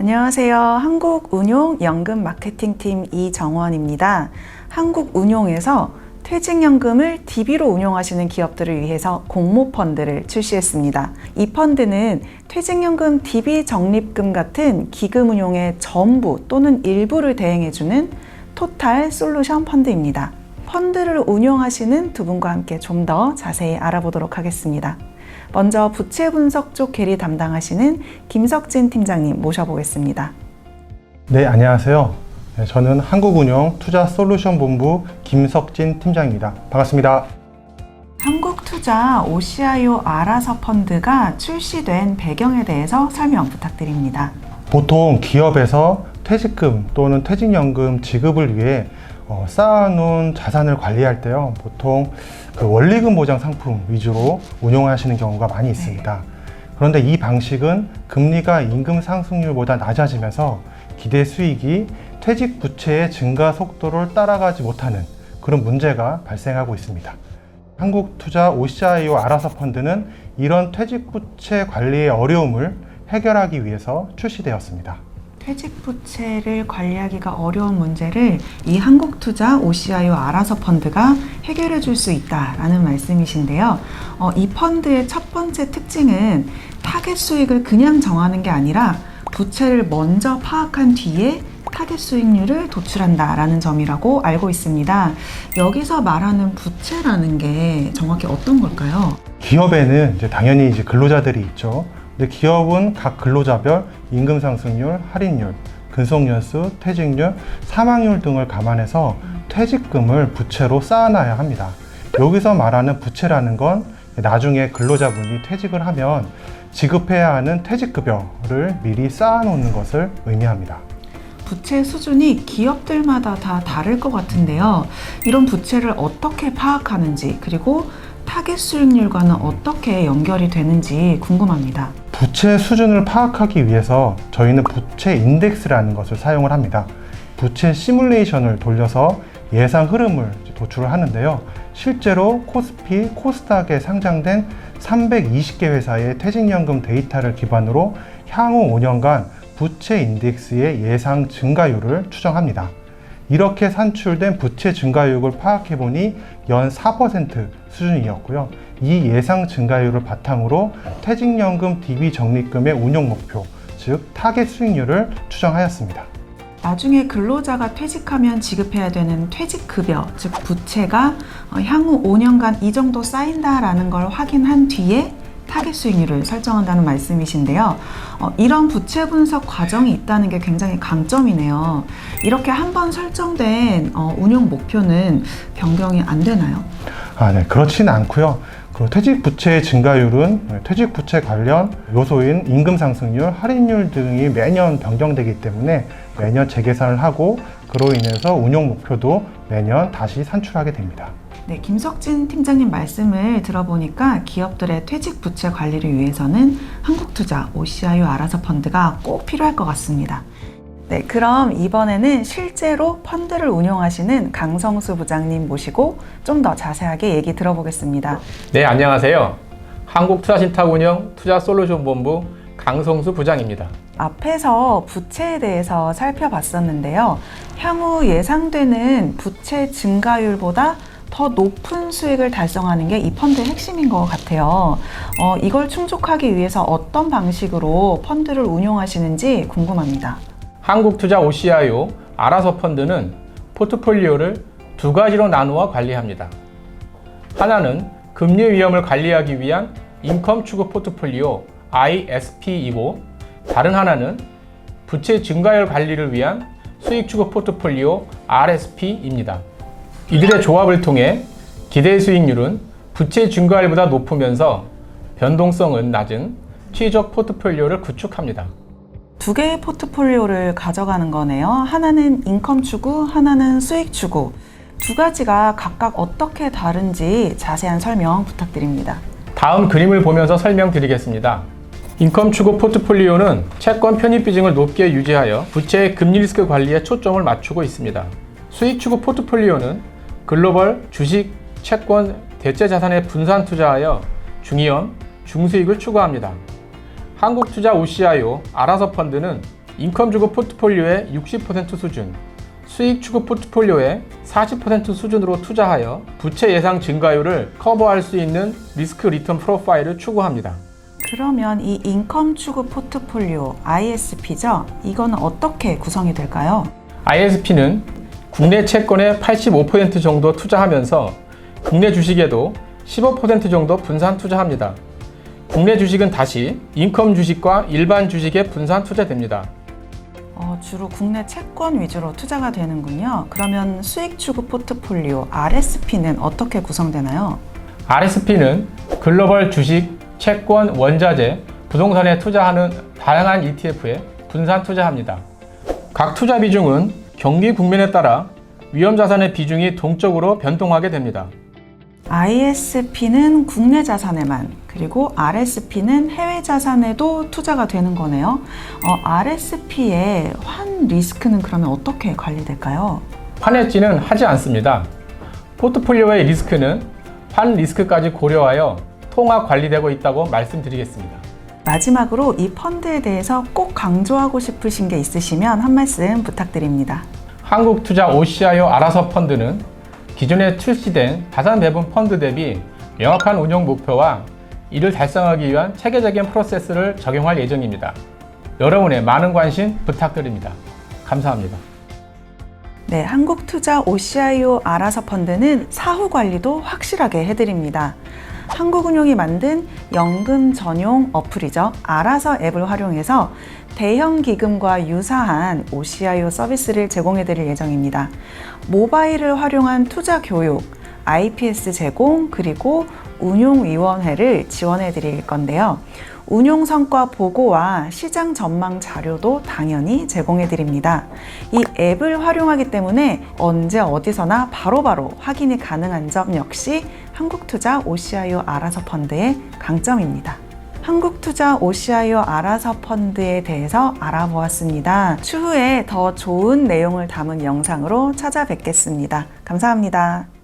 안녕하세요. 한국운용연금 마케팅팀 이정원입니다. 한국운용에서 퇴직연금을 DB로 운용하시는 기업들을 위해서 공모펀드를 출시했습니다. 이 펀드는 퇴직연금 DB 적립금 같은 기금 운용의 전부 또는 일부를 대행해주는 토탈 솔루션 펀드입니다. 펀드를 운용하시는 두 분과 함께 좀 더 자세히 알아보도록 하겠습니다. 먼저 부채 분석 쪽 계리 담당하시는 김석진 팀장님 모셔보겠습니다. 네, 안녕하세요. 네, 저는 한국운용 투자 솔루션 본부 김석진 팀장입니다. 반갑습니다. 한국투자 OCIO 알아서 펀드가 출시된 배경에 대해서 설명 부탁드립니다. 보통 기업에서 퇴직금 또는 퇴직연금 지급을 위해 어, 쌓아놓은 자산을 관리할 때요, 보통 그 원리금 보장 상품 위주로 운용하시는 경우가 많이 있습니다. 그런데 이 방식은 금리가 임금 상승률보다 낮아지면서 기대 수익이 퇴직 부채의 증가 속도를 따라가지 못하는 그런 문제가 발생하고 있습니다. 한국투자 OCIO 알아서 펀드는 이런 퇴직 부채 관리의 어려움을 해결하기 위해서 출시되었습니다. 퇴직 부채를 관리하기가 어려운 문제를 이 한국투자 OCIO 알아서 펀드가 해결해 줄 수 있다라는 말씀이신데요. 어, 이 펀드의 첫 번째 특징은 타겟 수익을 그냥 정하는 게 아니라 부채를 먼저 파악한 뒤에 타겟 수익률을 도출한다라는 점이라고 알고 있습니다. 여기서 말하는 부채라는 게 정확히 어떤 걸까요? 기업에는 이제 당연히 이제 근로자들이 있죠. 근데 기업은 각 근로자별 임금 상승률, 할인율, 근속연수, 퇴직률, 사망률 등을 감안해서 퇴직금을 부채로 쌓아놔야 합니다. 여기서 말하는 부채라는 건 나중에 근로자분이 퇴직을 하면 지급해야 하는 퇴직급여를 미리 쌓아놓는 것을 의미합니다. 부채 수준이 기업들마다 다 다를 것 같은데요. 이런 부채를 어떻게 파악하는지, 그리고 타겟 수익률과는 어떻게 연결이 되는지 궁금합니다. 부채 수준을 파악하기 위해서 저희는 부채 인덱스라는 것을 사용을 합니다. 부채 시뮬레이션을 돌려서 예상 흐름을 도출을 하는데요. 실제로 코스피, 코스닥에 상장된 320개 회사의 퇴직연금 데이터를 기반으로 향후 5년간 부채 인덱스의 예상 증가율을 추정합니다. 이렇게 산출된 부채 증가율을 파악해 보니 연 4% 수준이었고요. 이 예상 증가율을 바탕으로 퇴직연금 DB 적립금의 운용 목표, 즉 타겟 수익률을 추정하였습니다. 나중에 근로자가 퇴직하면 지급해야 되는 퇴직급여, 즉 부채가 어, 향후 5년간 이 정도 쌓인다라는 걸 확인한 뒤에 타겟 수익률을 설정한다는 말씀이신데요. 어, 이런 부채 분석 과정이 있다는 게 굉장히 강점이네요. 이렇게 한 번 설정된 어, 운용 목표는 변경이 안 되나요? 아, 네. 그렇지는 않고요. 그 퇴직 부채의 증가율은 퇴직 부채 관련 요소인 임금 상승률, 할인율 등이 매년 변경되기 때문에 매년 재계산을 하고 그로 인해서 운용 목표도 매년 다시 산출하게 됩니다. 네, 김석진 팀장님 말씀을 들어보니까 기업들의 퇴직 부채 관리를 위해서는 한국투자 OCIO 알아서 펀드가 꼭 필요할 것 같습니다. 네, 그럼 이번에는 실제로 펀드를 운용하시는 강성수 부장님 모시고 좀 더 자세하게 얘기 들어보겠습니다. 네, 안녕하세요. 한국투자신탁운영 투자솔루션본부 강성수 부장입니다. 앞에서 부채에 대해서 살펴봤었는데요. 향후 예상되는 부채 증가율보다 더 높은 수익을 달성하는 게 이 펀드의 핵심인 것 같아요. 어, 이걸 충족하기 위해서 어떤 방식으로 펀드를 운용하시는지 궁금합니다. 한국투자 OCIO 알아서 펀드는 포트폴리오를 두 가지로 나누어 관리합니다. 하나는 금리 위험을 관리하기 위한 인컴 추구 포트폴리오 ISP이고 다른 하나는 부채 증가율 관리를 위한 수익 추구 포트폴리오 RSP입니다. 이들의 조합을 통해 기대 수익률은 부채 증가율보다 높으면서 변동성은 낮은 최적 포트폴리오를 구축합니다. 두 개의 포트폴리오를 가져가는 거네요. 하나는 인컴 추구, 하나는 수익 추구. 두 가지가 각각 어떻게 다른지 자세한 설명 부탁드립니다. 다음 그림을 보면서 설명드리겠습니다. 인컴 추구 포트폴리오는 채권 편입 비중을 높게 유지하여 부채의 금리 리스크 관리에 초점을 맞추고 있습니다. 수익 추구 포트폴리오는 글로벌 주식, 채권, 대체 자산에 분산 투자하여 중위험, 중수익을 추구합니다. 한국투자 OCIO 알아서 펀드는 인컴 주고 포트폴리오의 60% 수준, 수익 추구 포트폴리오의 40% 수준으로 투자하여 부채 예상 증가율을 커버할 수 있는 리스크 리턴 프로파일을 추구합니다. 그러면 이 인컴 추구 포트폴리오 ISP죠? 이거는 어떻게 구성이 될까요? ISP는 국내 채권의 85% 정도 투자하면서 국내 주식에도 15% 정도 분산 투자합니다. 국내 주식은 다시 인컴 주식과 일반 주식에 분산 투자됩니다. 어, 주로 국내 채권 위주로 투자가 되는군요. 그러면 수익 추구 포트폴리오 RSP는 어떻게 구성되나요? RSP는 글로벌 주식, 채권, 원자재, 부동산에 투자하는 다양한 ETF에 분산 투자합니다. 각 투자 비중은 경기 국면에 따라 위험 자산의 비중이 동적으로 변동하게 됩니다. ISP는 국내 자산에만 그리고 RSP는 해외 자산에도 투자가 되는 거네요. 어, RSP의 환 리스크는 그러면 어떻게 관리될까요? 환해지는 하지 않습니다. 포트폴리오의 리스크는 환 리스크까지 고려하여 통합 관리되고 있다고 말씀드리겠습니다. 마지막으로 이 펀드에 대해서 꼭 강조하고 싶으신 게 있으시면 한 말씀 부탁드립니다. 한국투자 OCIO 알아서 펀드는 기존에 출시된 자산 배분 펀드 대비 명확한 운용 목표와 이를 달성하기 위한 체계적인 프로세스를 적용할 예정입니다. 여러분의 많은 관심 부탁드립니다. 감사합니다. 네, 한국투자 OCIO 알아서 펀드는 사후 관리도 확실하게 해드립니다. 한국운용이 만든 연금 전용 어플이죠. 알아서 앱을 활용해서 대형 기금과 유사한 OCIO 서비스를 제공해 드릴 예정입니다. 모바일을 활용한 투자 교육, IPS 제공, 그리고 운용위원회를 지원해 드릴 건데요. 운용 성과 보고와 시장 전망 자료도 당연히 제공해 드립니다. 이 앱을 활용하기 때문에 언제 어디서나 바로바로 확인이 가능한 점 역시 한국투자 OCIO 알아서 펀드의 강점입니다. 한국투자 OCIO 알아서 펀드에 대해서 알아보았습니다. 추후에 더 좋은 내용을 담은 영상으로 찾아뵙겠습니다. 감사합니다.